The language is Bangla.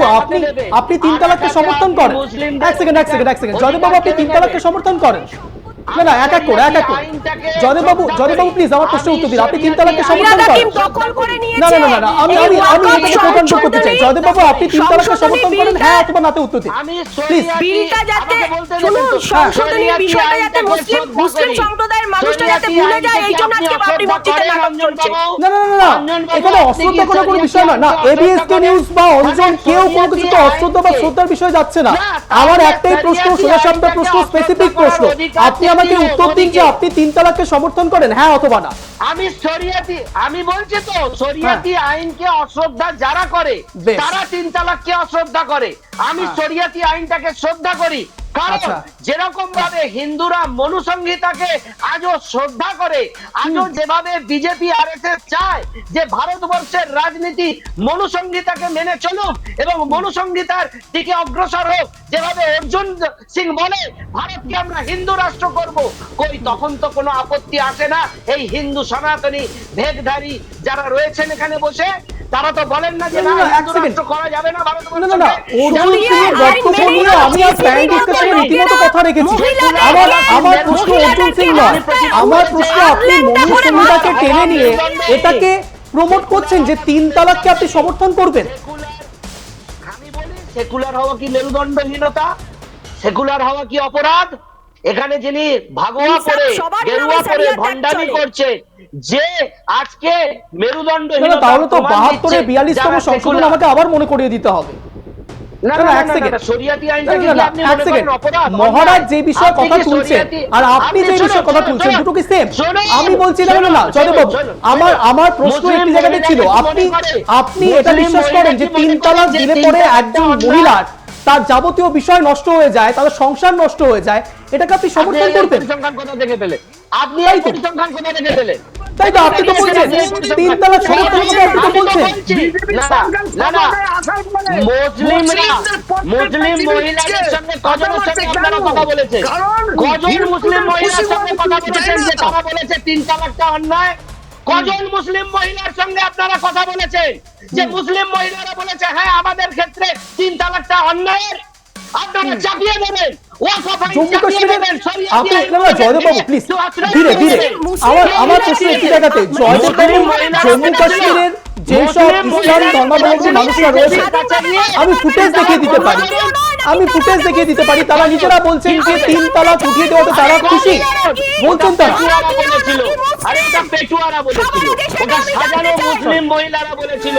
বাবু আপনি আপনি তিন তালাককে সমর্থন করেন। এক সেকেন্ড এক সেকেন্ড এক সেকেন্ড জয়দেব বাবু আপনি তিন তালাককে সমর্থন করেন। না না এক এক করে এক এক করে। জয়দেব বাবু জয়দেব বাবু প্লিজ আমার প্রশ্নের উত্তর দিন। আপনি তিন তালাককে সমর্থন করেন। না না না আমি আমি আমি এটাকে প্রধান করতে চাই। জয়দেব বাবু আপনি তিন তালাককে সমর্থন করেন। হ্যাঁ অথবা নাতে উত্তর দিন। প্লিজ বিলটা যাতে শুনুন। সংশোধনী বিষয়টা যাতে মুসলিম মুসলিম সম্প্রদায়ের মানুষটা যাতে ভুলে যায় এই জন্য আপনি আজকে বাবরি অশ্রদ্ধা নাটক চলছে। না না না না এখানে অশ্রদ্ধা কি কোনো বিষয় না না এবিএস কে নিউজ বা অঞ্জন কেউ কোনো কিছু অশ্রদ্ধা বা শ্রদ্ধার বিষয়ে যাচ্ছে না। না, আমার একটাই প্রশ্ন সোজা শব্দ প্রশ্ন স্পেসিফিক প্রশ্ন। আপনি আমাকে উত্তর দিন যে আপনি তিন তালাককে সমর্থন করেন হ্যাঁ অথবা না? আমি শরিয়াতি আমি বলছি তো শরিয়াতি আইনকে অশ্রদ্ধা যারা করে তারা তিন তালাককে অশ্রদ্ধা করে। আমি হ্যাঁ। শরিয়াতি আইনটাকে শ্রদ্ধা করি। কারণ আচ্ছা। যেরকম ভাবে হিন্দুরা মনুসংহিতাকে আজও শ্রদ্ধা করে আজও যেভাবে বিজেপি আর চায় যে ভারতবর্ষের রাজনীতি মনুসংহিতাকে মেনে চলুক এবং মনুসংহিতার দিকে অগ্রসর হোক যেভাবে অর্জুন সিং বলে ভারতকে আমরা হিন্দু রাষ্ট্র করব। কই তখন তো কোনো আপত্তি আসে না। এই হিন্দু সনাতনী ভেগধারী যারা রয়েছেন এখানে বসে তারা তো বলেন না যে না, হিন্দু রাষ্ট্র করা যাবে না আমি আর প্যান ডিসকাশনে রীতিমতো কথা রেখেছি। আমার আমার প্রশ্ন অর্জুন সিং নয়। আমার প্রশ্ন আপনি মনু টেনে নিয়ে এটাকে প্রমোট করছেন যে তিন তালাককে আপনি সমর্থন করবেন? সেকুলার হওয়া কি মেরুদণ্ডহীনতা? সেকুলার হওয়া কি অপরাধ? এখানে যিনি ভাগোয়া করে গেরুয়া করে ভণ্ডামি করছে যে আজকে মেরুদণ্ডহীনতা তাহলে তো প্রমাণ বাহাত্তরে দিচ্ছে বিয়াল্লিশতম সংশোধন আমাকে আবার মনে করিয়ে দিতে হবে। মহারাজ যে বিষয়ে আপনি কথা তুলছেন আর আপনি যে বিষয়ে কথা তুলছেন দুটো কি সেম আমি বলছি না না, না না শুনুন, জয়দেব বাবু শুনুন, আমার আমার প্রশ্ন একটি জায়গাতে ছিল আপনি আপনি এটা বিশ্বাস করেন যে তিন তালাক দিলে পরে একজন মহিলার তার যাবতীয় বিষয় নষ্ট হয়ে যায় তার সংসার নষ্ট হয়ে যায় এটাকে আপনি সমর্থন পেলেন? আপনি এই পরিসংখ্যান কোথা থেকে পেলেন? তাই তো আপনি তো বলছেন তিন তালাক সমর্থন করতে আপনি তো বলছেন। না, না, না, না। মুসলিমরা মুসলিম মহিলাদের সঙ্গে কজনের সঙ্গে আপনারা কথা বলেছেন? কজন মুসলিম মহিলার সঙ্গে কথা বলেছেন যে তারা বলেছে তিন তালাকটা অন্যায়? কজন মুসলিম মহিলার সঙ্গে আপনারা কথা বলেছেন? যে মুসলিম মহিলারা বলেছে হ্যাঁ আমাদের ক্ষেত্রে তিন তালাকটা অন্যায়ের আপনারা চাপিয়ে দেবেন। ধীরে ধীরে। আমার আমার প্রশ্ন একটি জায়গাতে জয়দেব বাবু জম্মু কাশ্মীরের যেসব ইসলাম ধর্মাবলম্বী মানুষরা রয়েছে আমি ফুটেজ দেখিয়ে দিতে পারি। আমি ফুটেজ দেখিয়ে দিতে পারি। তারা নিজেরা বলছেন যে তিন তালাক উঠিয়ে দেওয়াতে তারা খুশি। বলছেন তারা। বলেছিল। আরে এটা পেটুয়ারা বলেছিল। ওটা সাজানো মুসলিম মহিলারা বলেছিল।